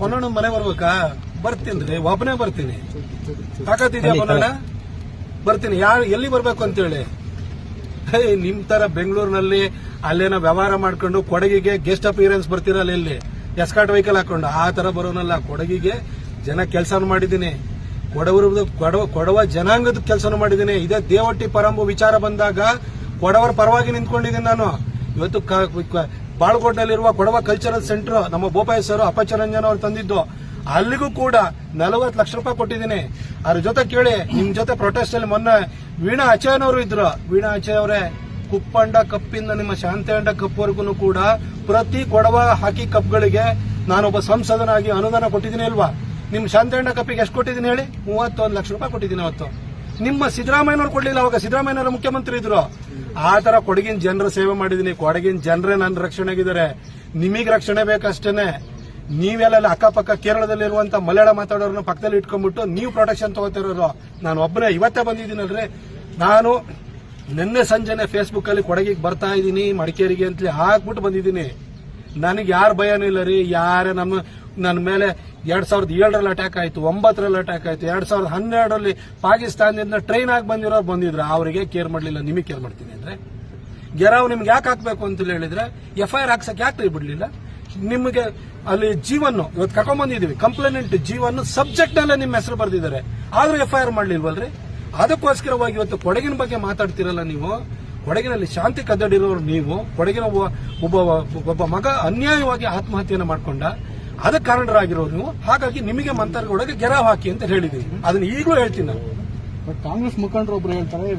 ಪೊನ್ನಣ್ಣ ಮನೆ ಬರ್ಬೇಕಾ? ಬರ್ತೀನಿ ರೀ ಒಬ್ಬನೇ ಬರ್ತೀನಿ. ತಾಕತ್ತಿದ್ಯಾ ಪೊನ್ನಣ್ಣ? ಬರ್ತೀನಿ. ಯಾರು ಎಲ್ಲಿ ಬರ್ಬೇಕು ಅಂತೇಳಿ? ನಿಮ್ ತರ ಬೆಂಗಳೂರಿನಲ್ಲಿ ಅಲ್ಲೇನೋ ವ್ಯವಹಾರ ಮಾಡ್ಕೊಂಡು ಕೊಡಗಿಗೆ ಗೆಸ್ಟ್ ಅಪಿಯರೆನ್ಸ್ ಬರ್ತಿರಲ್ಲ ಇಲ್ಲಿ? ಎಸ್ಕಾಟ್ ವೆಹಿಕಲ್ ಹಾಕೊಂಡು. ಆ ತರ ಬರೋನಲ್ಲ. ಕೊಡಗಿಗೆ ಜನ ಕೆಲಸ ಮಾಡಿದ್ದೀನಿ. ಕೊಡವರ ಕೊಡವ ಕೊಡವ ಜನಾಂಗದ ಕೆಲಸ ಮಾಡಿದ್ದೀನಿ. ಇದೇ ದೇವಟ್ಟಿ ಪರಂಬು ವಿಚಾರ ಬಂದಾಗ ಕೊಡವರ ಪರವಾಗಿ ನಿಂತ್ಕೊಂಡಿದ್ದೀನಿ ನಾನು. ಇವತ್ತು ಬಾಳ್ಕೋಟ್ನಲ್ಲಿರುವ ಕೊಡವ ಕಲ್ಚರಲ್ ಸೆಂಟರ್ ನಮ್ಮ ಬೋಪಾಯಿ ಸರ್ ಅಪಚರಂಜನ್ ಅವರು ತಂದಿದ್ದು. ಅಲ್ಲಿಗೂ ಕೂಡ ನಲವತ್ತು ಲಕ್ಷ ರೂಪಾಯಿ ಕೊಟ್ಟಿದ್ದೀನಿ. ಅದ್ರ ಜೊತೆ ಕೇಳಿ, ನಿಮ್ ಜೊತೆ ಪ್ರೊಟೆಸ್ಟ್ ಅಲ್ಲಿ ಮೊನ್ನೆ ವೀಣಾ ಅಚಯನವರು ಇದ್ರು. ವೀಣಾ ಅಚಯ್ ಅವರೇ ಕುಪ್ಪಂಡ ಕಪ್ಪಿಂದ ನಿಮ್ಮ ಶಾಂತಿಯಂಡ ಕಪ್ವರೆಗೂ ಕೂಡ ಪ್ರತಿ ಕೊಡವ ಹಾಕಿ ಕಪ್ಗಳಿಗೆ ನಾನೊಬ್ಬ ಸಂಸದನಾಗಿ ಅನುದಾನ ಕೊಟ್ಟಿದ್ದೀನಿ ಅಲ್ವಾ? ನಿಮ್ ಶಾಂತಿಯಂಡ ಕಪ್ಪಿಗೆ ಎಷ್ಟು ಕೊಟ್ಟಿದ್ದೀನಿ ಹೇಳಿ? ಮೂವತ್ತೊಂದು ಲಕ್ಷ ರೂಪಾಯಿ ಕೊಟ್ಟಿದ್ದೀನಿ ಅವತ್ತು. ನಿಮ್ಮ ಸಿದ್ದರಾಮಯ್ಯನವ್ರು ಕೊಡ್ಲಿಲ್ಲ, ಅವಾಗ ಸಿದ್ದರಾಮಯ್ಯನವರು ಮುಖ್ಯಮಂತ್ರಿ ಇದ್ರು. ಆ ತರ ಕೊಡಗಿನ ಜನರ ಸೇವೆ ಮಾಡಿದೀನಿ. ಕೊಡಗಿನ ಜನರೇ ನನ್ನ ರಕ್ಷಣೆಗಿದ್ದಾರೆ ನಿಮಗೆ ರಕ್ಷಣೆ ಬೇಕಷ್ಟೇನೆ. ನೀವೆಲ್ಲ ಅಕ್ಕಪಕ್ಕ ಅಕ್ಕಪಕ್ಕ ಕೇರಳದಲ್ಲಿರುವಂತ ಮಲಯಾಳ ಮಾತಾಡೋರನ್ನ ಪಕ್ಕದಲ್ಲಿ ಇಟ್ಕೊಂಡ್ಬಿಟ್ಟು ನೀವು ಪ್ರೊಟೆಕ್ಷನ್ ತಗೋತಿರೋರು ನಾನು ಒಬ್ಬನೇ, ಇವತ್ತೇ ಬಂದಿದ್ದೀನಲ್ರಿ. ನಾನು ನಿನ್ನೆ ಸಂಜೆನೆ ಫೇಸ್ಬುಕ್ ಅಲ್ಲಿ ಕೊಡಗಿಗೆ ಬರ್ತಾ ಇದ್ದೀನಿ ಮಡಿಕೇರಿಗೆ ಅಂತಲೇ ಹಾಕ್ಬಿಟ್ಟು ಬಂದಿದ್ದೀನಿ. ನನಗೆ ಯಾರು ಭಯನೂ ಇಲ್ಲ ರೀ. ಯಾರೇ ನಮ್ಮ ನನ್ನ ಮೇಲೆ ಎರಡ್ ಸಾವಿರದ ಏಳರಲ್ಲಿ ಅಟ್ಯಾಕ್ ಆಯ್ತು, ಒಂಬತ್ತರಲ್ಲಿ ಅಟ್ಯಾಕ್ ಆಯ್ತು, ಎರಡ್ ಸಾವಿರದ ಹನ್ನೆರಡರಲ್ಲಿ ಪಾಕಿಸ್ತಾನದಿಂದ ಟ್ರೈನ್ ಆಗಿ ಬಂದಿರೋರು ಬಂದಿದ್ರು. ಅವರಿಗೆ ಕೇರ್ ಮಾಡಲಿಲ್ಲ, ನಿಮಗೆ ಕೇರ್ ಮಾಡ್ತೀನಿ ಅಂದ್ರೆ. ಗೆರಾವ್ ನಿಮ್ಗೆ ಯಾಕೆ ಹಾಕ್ಬೇಕು ಅಂತ ಹೇಳಿದ್ರೆ ಎಫ್ ಐ ಆರ್ ಹಾಕ್ಸಕ್ ಯಾಕೆ ಬಿಡಲಿಲ್ಲ? ನಿಮಗೆ ಅಲ್ಲಿ ಜೀವನ್ ಇವತ್ತು ಕರ್ಕೊಂಡ್ ಬಂದಿದ್ದೀವಿ ಕಂಪ್ಲೇಂಟ್ ಜೀವನ್ ಸಬ್ಜೆಕ್ಟ್ ನಲ್ಲೇ ನಿಮ್ಮ ಹೆಸರು ಬರ್ದಿದ್ದಾರೆ. ಆದ್ರೂ ಎಫ್ ಐ ಆರ್ ಮಾಡ್ಲಿಲ್ವಲ್ರಿ? ಅದಕ್ಕೋಸ್ಕರವಾಗಿ ಇವತ್ತು ಕೊಡಗಿನ ಬಗ್ಗೆ ಮಾತಾಡ್ತಿರಲ್ಲ ನೀವು? ಕೊಡಗಿನಲ್ಲಿ ಶಾಂತಿ ಕದ್ದಡಿರೋರು ನೀವು? ಕೊಡಗಿನ ಒಬ್ಬ ಒಬ್ಬ ಮಗ ಅನ್ಯಾಯವಾಗಿ ಆತ್ಮಹತ್ಯೆಯನ್ನು ಮಾಡ್ಕೊಂಡ. ಅದಕ್ಕೆ ಕಾರಣರಾಗಿರೋದು ನೀವು. ಹಾಗಾಗಿ ನಿಮಗೆ ಮಂತ್ರಗೌಡಗೆ ಗೆರಾವ್ ಹಾಕಿ ಅಂತ ಹೇಳಿದೀವಿ ಅದನ್ನ ಈಗಲೂ ಹೇಳ್ತೀನಿ ನಾನು. ಬಟ್ ಕಾಂಗ್ರೆಸ್ ಮುಖಂಡರು ಒಬ್ರು ಹೇಳ್ತಾರೆ